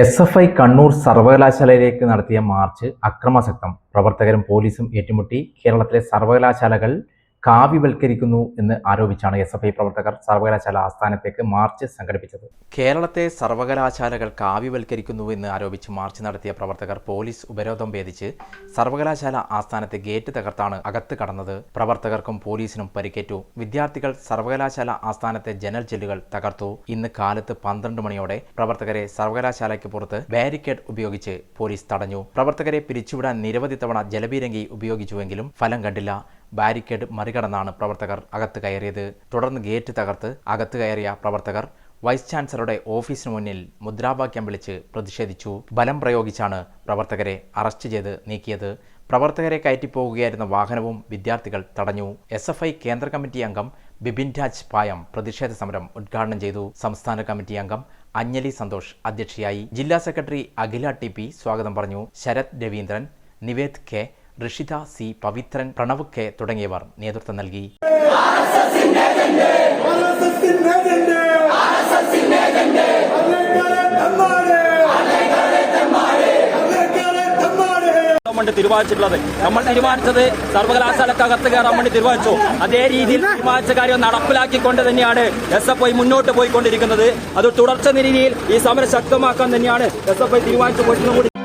S F I Kannur സർവകലാശാലയിലേക്ക് നടത്തിയ march അക്രമാസക്തം. പ്രവർത്തകരും പോലീസും ഏറ്റുമുട്ടി. കേരളത്തിലെ സർവകലാശാലകൾ കാവ്യവൽക്കരിക്കുന്നു എന്ന് ആരോപിച്ചാണ് എസ് എഫ് ഐ പ്രവർത്തകർ സർവകലാശാല ആസ്ഥാനത്തേക്ക് മാർച്ച് സംഘടിപ്പിച്ചത്. കേരളത്തെ സർവകലാശാലകൾ കാവ്യവൽക്കരിക്കുന്നു എന്ന് ആരോപിച്ച് മാർച്ച് നടത്തിയ പ്രവർത്തകർ പോലീസ് ഉപരോധം ഭേദിച്ച് സർവകലാശാല ആസ്ഥാനത്തെ ഗേറ്റ് തകർത്താണ് അകത്ത് കടന്നത്. പ്രവർത്തകർക്കും പോലീസിനും പരിക്കേറ്റു. വിദ്യാർത്ഥികൾ സർവകലാശാല ആസ്ഥാനത്തെ ജനൽ ജെല്ലുകൾ തകർത്തു. ഇന്ന് കാലത്ത് പന്ത്രണ്ട് മണിയോടെ പ്രവർത്തകരെ സർവകലാശാലയ്ക്ക് പുറത്ത് ബാരിക്കേഡ് ഉപയോഗിച്ച് പോലീസ് തടഞ്ഞു. പ്രവർത്തകരെ പിരിച്ചുവിടാൻ നിരവധി തവണ ജലപീരങ്കി ഉപയോഗിച്ചുവെങ്കിലും ഫലം കണ്ടില്ല. ബാരിക്കേഡ് മറികടന്നാണ് പ്രവർത്തകർ അകത്ത് കയറിയത്. തുടർന്ന് ഗേറ്റ് തകർത്ത് അകത്ത് കയറിയ പ്രവർത്തകർ വൈസ് ചാൻസലറുടെ ഓഫീസിന് മുന്നിൽ മുദ്രാവാക്യം വിളിച്ച് പ്രതിഷേധിച്ചു. ബലം പ്രയോഗിച്ചാണ് പ്രവർത്തകരെ അറസ്റ്റ് ചെയ്ത് നീക്കിയത്. പ്രവർത്തകരെ കയറ്റിപ്പോകുകയായിരുന്ന വാഹനവും വിദ്യാർത്ഥികൾ തടഞ്ഞു. എസ് എഫ് ഐ കേന്ദ്ര കമ്മിറ്റി അംഗം ബിപിൻ രാജ് പായം പ്രതിഷേധ സമരം ഉദ്ഘാടനം ചെയ്തു. സംസ്ഥാന കമ്മിറ്റി അംഗം അഞ്ജലി സന്തോഷ് അധ്യക്ഷയായി. ജില്ലാ സെക്രട്ടറി അഖില ടി സ്വാഗതം പറഞ്ഞു. Sarath Raveendran Nived K. Rishitha C. Pavithran Pranav K. തുടങ്ങിയവർ നേതൃത്വം നൽകി. തീരുമാനിച്ചിട്ടുള്ളത്. നമ്മൾ തീരുമാനിച്ചത് സർവകലാശാലക്കകത്ത് കയറാൻ വേണ്ടി തീരുമാനിച്ചു. അതേ രീതിയിൽ തീരുമാനിച്ച കാര്യം നടപ്പിലാക്കിക്കൊണ്ട് തന്നെയാണ് എസ് എഫ് ഐ മുന്നോട്ട് പോയിക്കൊണ്ടിരിക്കുന്നത്. അത് തുടർച്ച രീതിയിൽ ഈ സമരം ശക്തമാക്കാൻ തന്നെയാണ് എസ് എഫ് ഐ തീരുമാനിച്ചു പോയിട്ടുള്ളത്